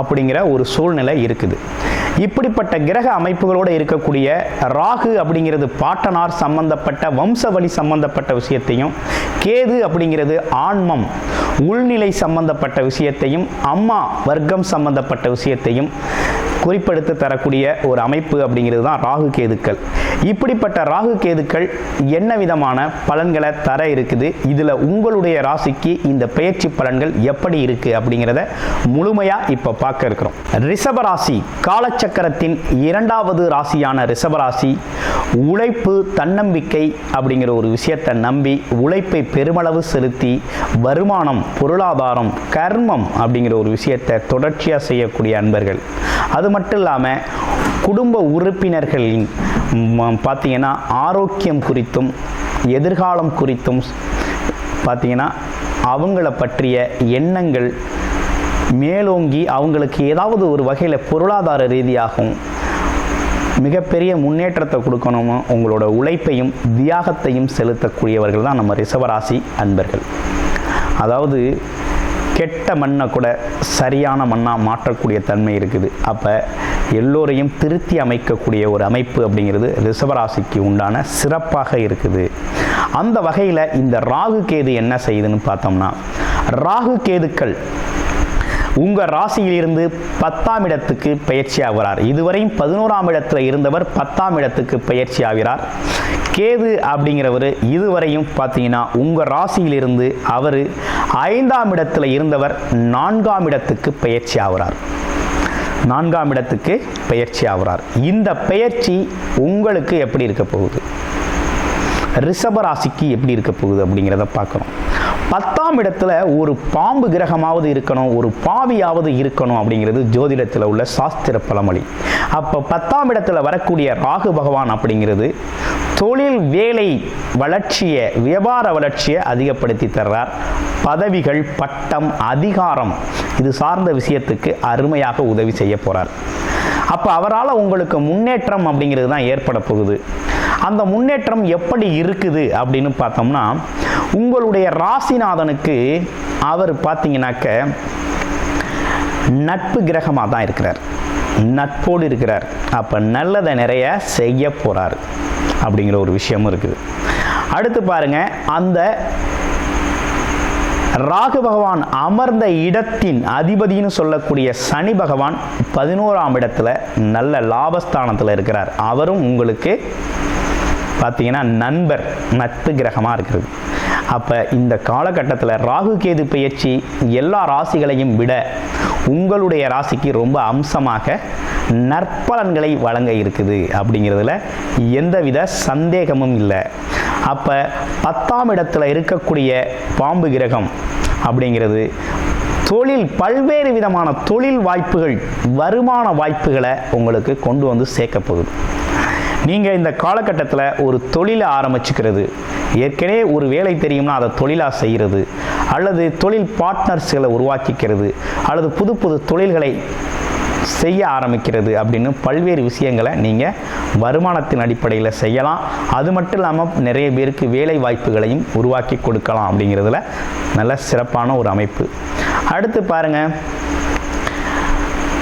அப்படிங்கிற ஒரு சூழ்நிலை இருக்குது. இப்படிப்பட்ட கிரக அமைப்புகளோடு இருக்கக்கூடிய ராகு அப்படிங்கிறது பாட்டனார் சம்பந்தப்பட்ட வம்சவழி சம்பந்தப்பட்ட விஷயத்தையும் கேது அப்படிங்கிறது ஆன்மம் உள்நிலை சம்பந்தப்பட்ட விஷயத்தையும் அம்மா வர்க்கம் சம்பந்தப்பட்ட விஷயத்தையும் குறிப்பெடுத்து தரக்கூடிய ஒரு அமைப்பு அப்படிங்கிறது தான் ராகு கேதுக்கள். இப்படிப்பட்ட ராகு கேதுக்கள் என்ன விதமான பலன்களை தர இருக்குது? இதில் உங்களுடைய ராசிக்கு இந்த பயிற்சி பலன்கள் எப்படி இருக்குது அப்படிங்கிறத முழுமையாக இப்போ பார்க்க இருக்கிறோம். ரிஷபராசி காலச்சக்கரத்தின் இரண்டாவது ராசியான ரிஷபராசி உழைப்பு தன்னம்பிக்கை அப்படிங்கிற ஒரு விஷயத்தை நம்பி உழைப்பை பெருமளவு செலுத்தி வருமானம் பொருளாதாரம் கர்மம் அப்படிங்கிற ஒரு விஷயத்தை தொடர்ச்சியாக செய்யக்கூடிய அன்பர்கள். அது மட்டும் இல்லாமல் குடும்ப உறுப்பினர்களின் பார்த்தீங்கன்னா ஆரோக்கியம் குறித்தும் எதிர்காலம் குறித்தும் பார்த்தீங்கன்னா அவங்கள பற்றிய எண்ணங்கள் மேலோங்கி அவங்களுக்கு ஏதாவது ஒரு வகையில் பொருளாதார ரீதியாகவும் மிகப்பெரிய முன்னேற்றத்தை கொடுக்கணும் உங்களோட உழைப்பையும் தியாகத்தையும் செலுத்தக்கூடியவர்கள் தான் நம்ம ரிசவராசி அன்பர்கள். அதாவது கெட்ட மண்ணை கூட சரியான மண்ணாக மாற்றக்கூடிய தன்மை இருக்குது. அப்போ எல்லோரையும் திருத்தி அமைக்கக்கூடிய ஒரு அமைப்பு அப்படிங்கிறது ரிஷபராசிக்கு உண்டான சிறப்பாக இருக்குது. அந்த வகையில் இந்த ராகு கேது என்ன செய்யுதுன்னு பார்த்தோம்னா ராகு கேதுக்கள் உங்கள் ராசியிலிருந்து பத்தாம் இடத்துக்கு பயிற்சி ஆகிறார். இதுவரையும் பதினோராம் இடத்தில் இருந்தவர் பத்தாம் இடத்துக்கு பயிற்சி ஆகிறார். கேது அப்படிங்கிறவர் இதுவரையும் பார்த்தீங்கன்னா உங்கள் ராசியிலிருந்து அவர் ஐந்தாம் இடத்துல இருந்தவர் நான்காம் இடத்துக்கு பயிற்சி ஆகிறார். நான்காம் இடத்துக்கு பயிற்சி ஆகிறார். இந்த பெயர்ச்சி உங்களுக்கு எப்படி இருக்க போகுது? ரிஷபராசிக்கு எப்படி இருக்க போகுது அப்படிங்கிறத பார்க்கணும். பத்தாம் இடத்துல ஒரு பாம்பு கிரகமாவது இருக்கணும் ஒரு பாவியாவது இருக்கணும் அப்படிங்கிறது ஜோதிடத்தில் உள்ள சாஸ்திர பழமொழி. அப்போ பத்தாம் இடத்துல வரக்கூடிய ராகு பகவான் அப்படிங்கிறது தொழில் வேலை வளர்ச்சியை வியாபார வளர்ச்சியை அதிகப்படுத்தி தர்றார். பதவிகள் பட்டம் அதிகாரம் இது சார்ந்த விஷயத்துக்கு அருமையாக உதவி செய்ய போகிறார் அப்போ அவரால் உங்களுக்கு முன்னேற்றம் அப்படிங்கிறது தான் ஏற்பட போகுது. அந்த முன்னேற்றம் எப்படி இருக்குது அப்படின்னு பார்த்தோம்னா உங்களுடைய ராசிநாதனுக்கு அவர் பார்த்தீங்கன்னாக்க நட்பு கிரகமாக தான் இருக்கிறார். நட்போடு இருக்கிறார். அப்போ நல்லதை நிறைய செய்ய போகிறார் அப்படிங்கிற ஒரு விஷயமும் இருக்குது. அடுத்து பாருங்க அந்த ராகு பகவான் அமர்ந்த இடத்தின் அதிபதினு சொல்லக்கூடிய சனி பகவான் பதினோராம் இடத்துல நல்ல லாபஸ்தானத்தில் இருக்கிறார். அவரும் உங்களுக்கு பார்த்தீங்கன்னா நண்பர் நட்பு கிரகமாக இருக்கிறது. அப்போ இந்த காலகட்டத்தில் ராகு கேது பயிற்சி எல்லா ராசிகளையும் விட உங்களுடைய ராசிக்கு ரொம்ப அம்சமாக நற்பலன்களை வழங்க இருக்குது அப்படிங்கிறதுல எந்தவித சந்தேகமும் இல்லை. அப்போ பத்தாம் இடத்துல இருக்கக்கூடிய பாம்பு கிரகம் அப்படிங்கிறது தொழில் பல்வேறு விதமான தொழில் வாய்ப்புகள் வருமான வாய்ப்புகளை உங்களுக்கு கொண்டு வந்து சேர்க்க போகுது. நீங்கள் இந்த காலகட்டத்தில் ஒரு தொழிலை ஆரம்பிச்சுக்கிறது. ஏற்கனவே ஒரு வேலை தெரியும்னா அதை தொழிலாக செய்கிறது அல்லது தொழில் பார்ட்னர்ஸ்களை உருவாக்கிக்கிறது. அல்லது புது புது தொழில்களை செய்ய ஆரம்பிக்கிறது அப்படின்னு பல்வேறு விஷயங்களை நீங்கள் வருமானத்தின் அடிப்படையில் செய்யலாம். அது மட்டும் இல்லாமல் நிறைய பேருக்கு வேலை வாய்ப்புகளையும் உருவாக்கி கொடுக்கலாம் அப்படிங்கிறதுல நல்ல சிறப்பான ஒரு அமைப்பு. அடுத்து பாருங்கள்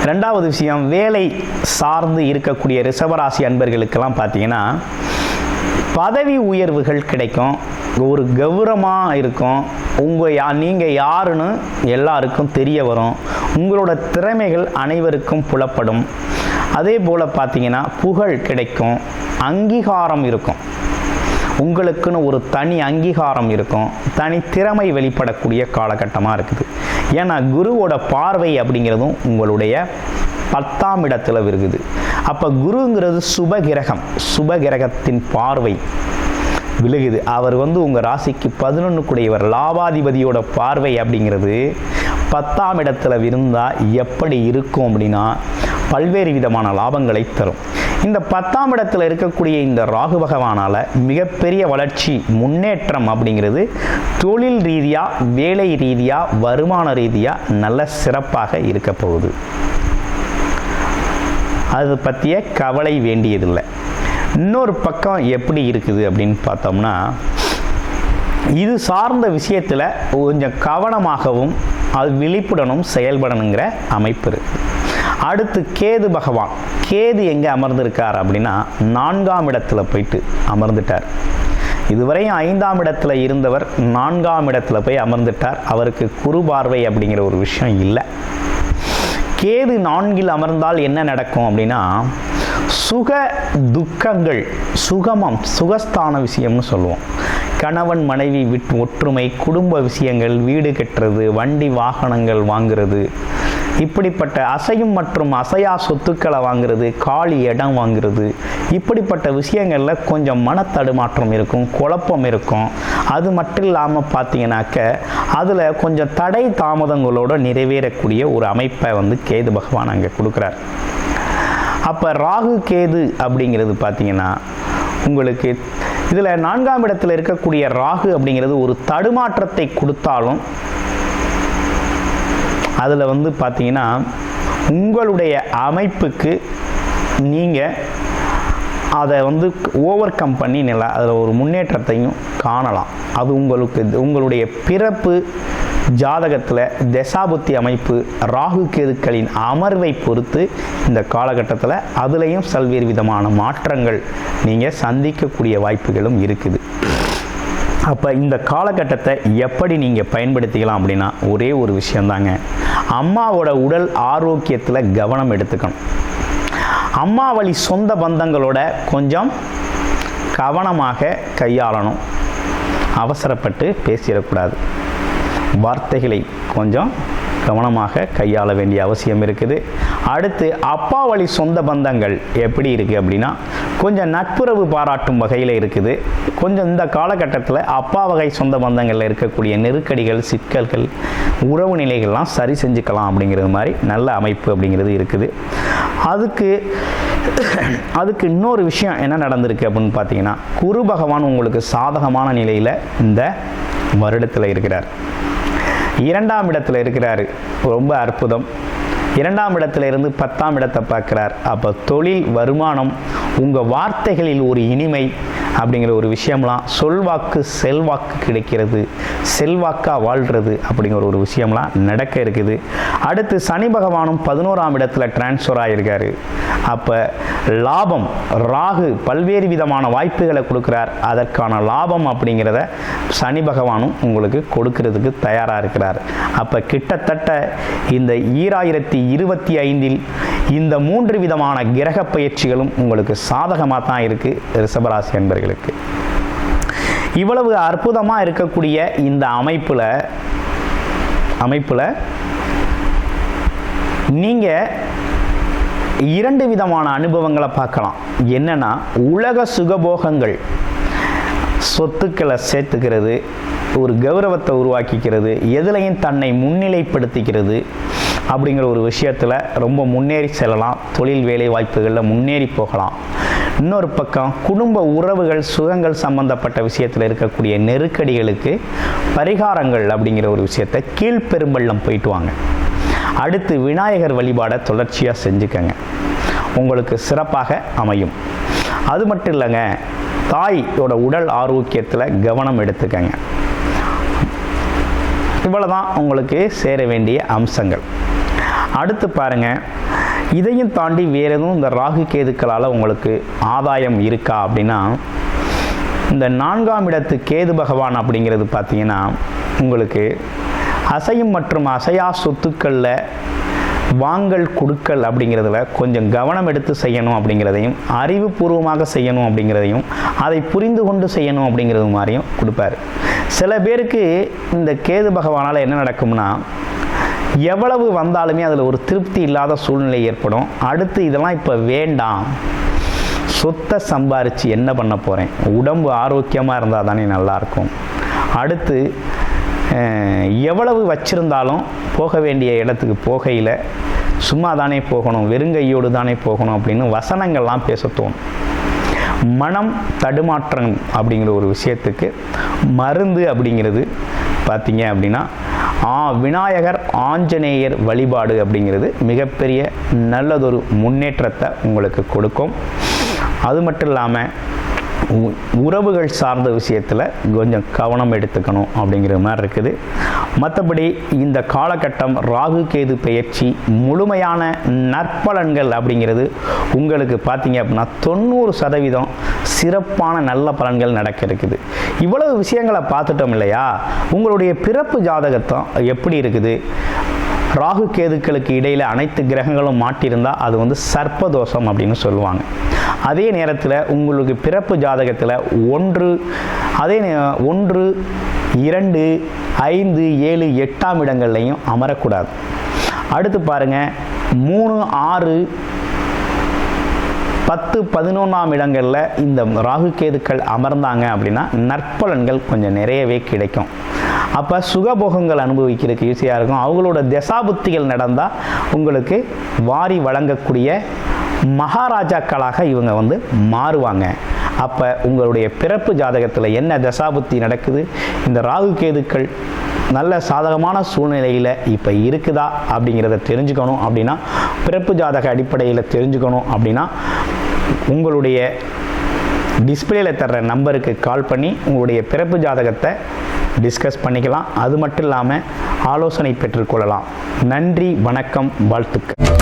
ரெண்டாவது விஷயம் வேலை சார்ந்து இருக்கக்கூடிய ரிஷபராசி அன்பர்களுக்கெல்லாம் பார்த்தீங்கன்னா பதவி உயர்வுகள் கிடைக்கும் ஒரு கௌரவமாக இருக்கும் உங்கள் யா நீங்கள் யாருன்னு எல்லாருக்கும் தெரிய வரும் உங்களோட திறமைகள் அனைவருக்கும் புலப்படும். அதே போல் பார்த்தீங்கன்னா புகழ் கிடைக்கும் அங்கீகாரம் இருக்கும். உங்களுக்குன்னு ஒரு தனி அங்கீகாரம் இருக்கும். தனி திறமை வெளிப்படக்கூடிய காலகட்டமாக இருக்குது. ஏன்னா குருவோட பார்வை அப்படிங்கிறதும் உங்களுடைய பத்தாம் இடத்துல இருக்குது அப்போ குருங்கிறது சுபகிரகம் சுபகிரகத்தின் பார்வை விழுகுது. அவர் வந்து உங்கள் ராசிக்கு பதினொன்றுக்குடையவர் லாபாதிபதியோட பார்வை அப்படிங்கிறது பத்தாம் இடத்துல விருந்தால் எப்படி இருக்கும் அப்படின்னா பல்வேறு விதமான லாபங்களை தரும். இந்த பத்தாம் இடத்துல இருக்கக்கூடிய இந்த ராகு பகவானால் மிகப்பெரிய வளர்ச்சி முன்னேற்றம் அப்படிங்கிறது தொழில் ரீதியாக வேலை ரீதியாக வருமான ரீதியாக நல்ல சிறப்பாக இருக்க போகுது. அது பற்றிய கவலை வேண்டியதில்லை. இன்னொரு பக்கம் எப்படி இருக்குது அப்படின்னு பார்த்தோம்னா இது சார்ந்த விஷயத்தில் கொஞ்சம் கவனமாகவும் அது விழிப்புடனும் செயல்படணுங்கிற அமைப்பு இருக்குது அடுத்து கேது பகவான். கேது எங்கே அமர்ந்திருக்கார் அப்படின்னா நான்காம் இடத்துல போயிட்டு அமர்ந்துட்டார். இதுவரையும் ஐந்தாம் இடத்துல இருந்தவர் நான்காம் இடத்துல போய் அமர்ந்துட்டார். அவருக்கு குரு பார்வை அப்படிங்கிற ஒரு விஷயம் இல்லை. கேது நான்கில் அமர்ந்தால் என்ன நடக்கும் அப்படின்னா சுக துக்கங்கள் சுகமம் சுகஸ்தான விஷயம்னு சொல்லுவோம். கணவன் மனைவி விட்டு ஒற்றுமை குடும்ப விஷயங்கள் வீடு கட்டுறது வண்டி வாகனங்கள் வாங்குறது இப்படிப்பட்ட அசையும் மற்றும் அசையா சொத்துக்களை வாங்குறது காலி இடம் வாங்குறது இப்படிப்பட்ட விஷயங்களில் கொஞ்சம் மனத்தடுமாற்றம் இருக்கும் குழப்பம் இருக்கும். அது மட்டும் இல்லாமல் பார்த்தீங்கன்னாக்க அதில் கொஞ்சம் தடை தாமதங்களோடு நிறைவேறக்கூடிய ஒரு அமைப்பை வந்து கேது பகவான் அங்கே கொடுக்குறார். அப்போ ராகு கேது அப்படிங்கிறது பார்த்தீங்கன்னா உங்களுக்கு இதில் நான்காம் இடத்தில் இருக்கக்கூடிய ராகு அப்படிங்கிறது ஒரு தடுமாற்றத்தை கொடுத்தாலும் அதில் வந்து பார்த்தீங்கன்னா உங்களுடைய அமைப்புக்கு நீங்கள் அதை வந்து ஓவர் கம் பண்ணி நில அதில் ஒரு முன்னேற்றத்தையும் காணலாம். அது உங்களுக்கு உங்களுடைய பிறப்பு ஜாதகத்தில் தசாபுத்தி அமைப்பு ராகு கேதுக்களின் அமர்வை பொறுத்து இந்த காலகட்டத்தில் அதுலேயும் பல்வேறு விதமான மாற்றங்கள் நீங்கள் சந்திக்கக்கூடிய வாய்ப்புகளும் இருக்குது. அப்போ இந்த காலகட்டத்தை எப்படி நீங்கள் பயன்படுத்திக்கலாம் அப்படின்னா ஒரே ஒரு விஷயந்தாங்க அம்மாவோட உடல் ஆரோக்கியத்தில் கவனம் எடுத்துக்கணும். அம்மா வழி சொந்த பந்தங்களோட கொஞ்சம் கவனமாக கையாளணும். அவசரப்பட்டு பேசிடக்கூடாது. வார்த்தைகளை கொஞ்சம் கவனமாக கையாள வேண்டிய அவசியம் இருக்குது. அடுத்து அப்பா வழி சொந்த பந்தங்கள் எப்படி இருக்குது அப்படின்னா கொஞ்சம் நட்புறவு பாராட்டும் வகையில் இருக்குது. கொஞ்சம் இந்த காலகட்டத்தில் அப்பா வகை சொந்த பந்தங்களில் இருக்கக்கூடிய நெருக்கடிகள் சிக்கல்கள் உறவு நிலைகள்லாம் சரி செஞ்சுக்கலாம் அப்படிங்கிறது மாதிரி நல்ல அமைப்பு அப்படிங்கிறது இருக்குது. அதுக்கு அதுக்கு இன்னொரு விஷயம் என்ன நடந்திருக்கு அப்படின்னு பார்த்தீங்கன்னா குரு பகவான் உங்களுக்கு சாதகமான நிலையில் இந்த வருடத்தில் இருக்கிறார். இரண்டாம் இடத்துல இருக்கிறாரு. ரொம்ப அற்புதம். இரண்டாம் இடத்துல இருந்து பத்தாம் இடத்தை பார்க்குறார். அப்போ தொழில் வருமானம் உங்கள் வார்த்தைகளில் ஒரு இனிமை அப்படிங்கிற ஒரு விஷயம்லாம் சொல்வாக்கு செல்வாக்கு கிடைக்கிறது செல்வாக்காக வாழ்கிறது அப்படிங்கிற ஒரு விஷயம்லாம் நடக்க இருக்குது. அடுத்து சனி பகவானும் பதினோராம் இடத்துல டிரான்ஸ்ஃபர் ஆகியிருக்காரு அப்போ லாபம் ராகு பல்வேறு விதமான வாய்ப்புகளை கொடுக்குறார். அதற்கான லாபம் அப்படிங்கிறத சனி பகவானும் உங்களுக்கு கொடுக்கறதுக்கு தயாராக இருக்கிறார். அப்போ கிட்டத்தட்ட இந்த ஈராயிரத்தி இருபத்தி ஐந்தில் இந்த மூன்று விதமான கிரக பயிற்சிகளும் உங்களுக்கு சாதகமாக தான் இருக்குது ரிஷபராசி என்பர்களுக்கு இவ்வளவு அற்புதமாக இருக்கக்கூடிய இந்த அமைப்பில் அமைப்பில் நீங்கள் இரண்டு விதமான அனுபவங்களை பார்க்கலாம். என்னன்னா உலக சுகபோகங்கள் சொத்துக்களை சேர்த்துக்கிறது ஒரு கௌரவத்தை உருவாக்கிக்கிறது எதுலையும் தன்னை முன்னிலைப்படுத்திக்கிறது அப்படிங்கிற ஒரு விஷயத்தில் ரொம்ப முன்னேறி செல்லலாம். தொழில் வேலை வாய்ப்புகளில் முன்னேறி போகலாம். இன்னொரு பக்கம் குடும்ப உறவுகள் சுகங்கள் சம்பந்தப்பட்ட விஷயத்தில் இருக்கக்கூடிய நெருக்கடிகளுக்கு பரிகாரங்கள் அப்படிங்கிற ஒரு விஷயத்தை கீழ்ப்பெரும்பள்ளம் போயிட்டு வாங்க. அடுத்து விநாயகர் வழிபாடை தொடர்ச்சியாக செஞ்சுக்கங்க. உங்களுக்கு சிறப்பாக அமையும். அது மட்டும் இல்லைங்க தாயோட உடல் ஆரோக்கியத்தில் கவனம் எடுத்துக்கங்க. இவ்வளவுதான் உங்களுக்கு சேர வேண்டிய அம்சங்கள். அடுத்து பாருங்க இதையும் தாண்டி வேற எதுவும் இந்த ராகு கேதுக்களால் உங்களுக்கு ஆதாயம் இருக்கா அப்படின்னா இந்த நான்காம் இடத்து கேது பகவான் அப்படிங்கிறது பார்த்தீங்கன்னா உங்களுக்கு அசையும் மற்றும் அசையா சொத்துக்களில் வாங்கல் கொடுக்கல் அப்படிங்கிறதுல கொஞ்சம் கவனம் எடுத்து செய்யணும் அப்படிங்கிறதையும் அறிவுபூர்வமாக செய்யணும் அப்படிங்கிறதையும் அதை புரிந்து கொண்டு செய்யணும் அப்படிங்கிறது மாதிரியும் கொடுப்பாரு. சில பேருக்கு இந்த கேது பகவானால் என்ன நடக்கும்னா எவ்வளவு வந்தாலுமே அதில் ஒரு திருப்தி இல்லாத சூழ்நிலை ஏற்படும். அடுத்து இதெல்லாம் இப்போ வேண்டாம். சொத்தை சம்பாரித்து என்ன பண்ண போகிறேன் உடம்பு ஆரோக்கியமாக இருந்தால் தானே நல்லாயிருக்கும் அடுத்து எவ்வளவு வச்சிருந்தாலும் போக வேண்டிய இடத்துக்கு போகையில் சும்மா தானே போகணும் வெறுங்கையோடு தானே போகணும் அப்படின்னு வசனங்கள்லாம் பேச தோணும். மனம் தடுமாற்றம் அப்படிங்கிற ஒரு விஷயத்துக்கு மருந்து அப்படிங்கிறது பார்த்தீங்க அப்படின்னா ஆ விநாயகர் ஆஞ்சநேயர் வழிபாடு அப்படிங்கிறது மிகப்பெரிய நல்லதொரு முன்னேற்றத்தை உங்களுக்கு கொடுக்கும். அது மட்டும் இல்லாமல் உ- உறவுகள் சார்ந்த விஷயத்தில் கொஞ்சம் கவனம் எடுத்துக்கணும் அப்படிங்கிற மாதிரி இருக்குது. மற்றபடி இந்த காலகட்டம் ராகு கேது பயிற்சி முழுமையான நற்பலன்கள் அப்படிங்கிறது உங்களுக்கு பார்த்தீங்க அப்படின்னா தொண்ணூறு சதவீதம் சிறப்பான நல்ல பலன்கள் நடக்க இருக்குது. இவ்வளவு விஷயங்களை பார்த்துட்டோம் இல்லையா? உங்களுடைய பிறப்பு ஜாதகத்தம் எப்படி இருக்குது? ராகு கேதுக்களுக்கு இடையில் அனைத்து கிரகங்களும் மாட்டியிருந்தால் அது வந்து சர்ப்பதோஷம் அப்படின்னு சொல்லுவாங்க. அதே நேரத்தில் உங்களுக்கு பிறப்பு ஜாதகத்தில் ஒன்று அதே ஒன்று இரண்டு ஐந்து ஏழு எட்டாம் இடங்கள்லையும் அமரக்கூடாது. அடுத்து பாருங்க மூணு ஆறு பத்து பதினொன்றாம் இடங்களில் இந்த ராகு கேதுக்கள் அமர்ந்தாங்க அப்படின்னா நற்பலன்கள் கொஞ்சம் நிறையவே கிடைக்கும். அப்போ சுகபோகங்கள் அனுபவிக்கிறதுக்கு ஈஸியாக இருக்கும். அவங்களோட தசாபுத்திகள் நடந்தால் உங்களுக்கு வாரி வழங்கக்கூடிய மகாராஜாக்களாக இவங்க வந்து மாறுவாங்க. அப்போ உங்களுடைய பிறப்பு ஜாதகத்தில் என்ன தசாபுத்தி நடக்குது? இந்த ராகு கேதுக்கள் நல்ல சாதகமான சூழ்நிலையில் இப்போ இருக்குதா அப்படிங்கிறத தெரிஞ்சுக்கணும் அப்படின்னா பிறப்பு ஜாதக அடிப்படையில் தெரிஞ்சுக்கணும் அப்படின்னா உங்களுடைய டிஸ்பிளேல தர்ற நம்பருக்கு கால் பண்ணி உங்களுடைய பிறப்பு ஜாதகத்தை டிஸ்கஸ் பண்ணிக்கலாம். அது மட்டும் இல்லாமல் ஆலோசனை பெற்றுக்கொள்ளலாம் நன்றி வணக்கம் வாழ்த்துக்கள்.